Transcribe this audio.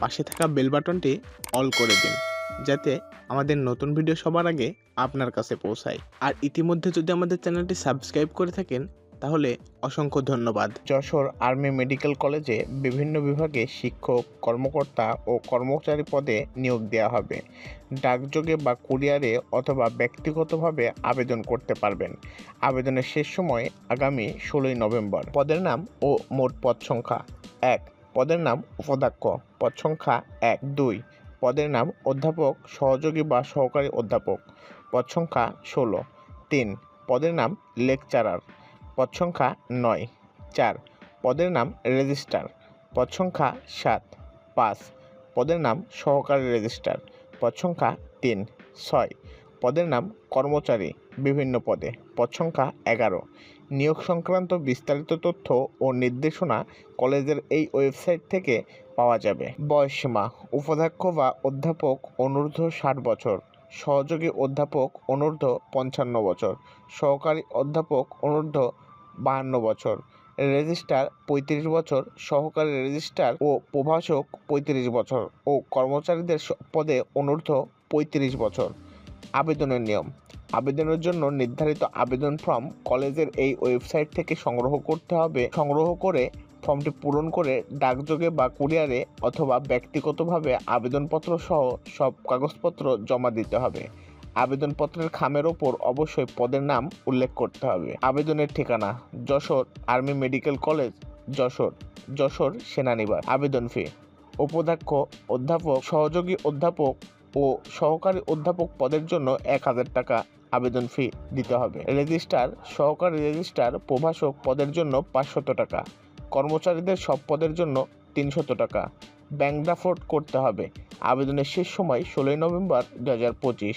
পাশে থাকা বেল বাটনটি অল করে দিন, যাতে আমাদের নতুন ভিডিও সবার আগে আপনার কাছে পৌঁছায়। আর ইতিমধ্যে যদি আমাদের চ্যানেলটি সাবস্ক্রাইব করে থাকেন, তাহলে অসংখ্য ধন্যবাদ। যশোর আর্মি মেডিকেল কলেজে বিভিন্ন বিভাগে শিক্ষক, কর্মকর্তা ও কর্মচারী পদে নিয়োগ দেওয়া হবে। ডাকযোগে বা কুরিয়ারে অথবা ব্যক্তিগতভাবে আবেদন করতে পারবেন। আবেদনের শেষ সময় আগামী ষোলোই নভেম্বর। পদের নাম ও মোট পদ সংখ্যা এক। পদের নাম উপাধ্যক্ষ, পদ সংখ্যা এক, দুই। পদের নাম অধ্যাপক, সহযোগী বা সহকারী অধ্যাপক। পদ সংখ্যা ষোলো। তিন। পদের নাম লেকচারার। পদ সংখ্যা নয়। চার। পদের নাম রেজিস্ট্রার পদ সংখ্যা সাত। পাঁচ। পদের নাম সহকারী রেজিস্ট্রার পদ সংখ্যা তিন। ছয়। পদের নাম কর্মচারী, বিভিন্ন পদে। পদ সংখ্যা এগারো। নিয়োগ সংক্রান্ত বিস্তারিত তথ্য ও নির্দেশনা কলেজের এই ওয়েবসাইট থেকে পাওয়া যাবে। বয়সসীমা উপাধ্যক্ষ বা অধ্যাপক অনূর্ধ্ব ষাট বছর। সহযোগী অধ্যাপক অনূর্ধ্ব পঞ্চান্ন বছর। সহকারী অধ্যাপক অনূর্ধ্ব বাহান্ন বছর। রেজিস্ট্রার পঁয়ত্রিশ বছর, সহকারী রেজিস্ট্রার ও প্রভাষক পঁয়ত্রিশ বছর ও কর্মচারীদের পদে অনূর্ধ্ব পঁয়ত্রিশ বছর। আবেদনের নিয়ম। আবেদনের জন্য নির্ধারিত আবেদন ফর্ম কলেজের এই ওয়েবসাইট থেকে সংগ্রহ করতে হবে। সংগ্রহ করে ফর্মটি পূরণ করে ডাকযোগে বা কুরিয়ারে অথবা ব্যক্তিগতভাবে আবেদনপত্র সহ সব কাগজপত্র জমা দিতে হবে। আবেদনপত্রের খামের ওপর অবশ্যই পদের নাম উল্লেখ করতে হবে। আবেদনের ঠিকানা Jessore army medical college, Jessore Jessore সেনানিবাস। আবেদন ফি, উপাধ্যক্ষ, অধ্যাপক, সহযোগী অধ্যাপক ও সহকারী অধ্যাপক পদের জন্য এক হাজার টাকা আবেদন ফি দিতে হবে। রেজিস্ট্রার, সহকারী রেজিস্ট্রার, প্রভাষক পদের জন্য পাঁচশত টাকা, কর্মচারীদের সব পদের জন্য তিনশত টাকা। ব্যাংক ড্রাফট করতে হবে। আবেদনের শেষ সময় ষোলোই নভেম্বর দু হাজার পঁচিশ।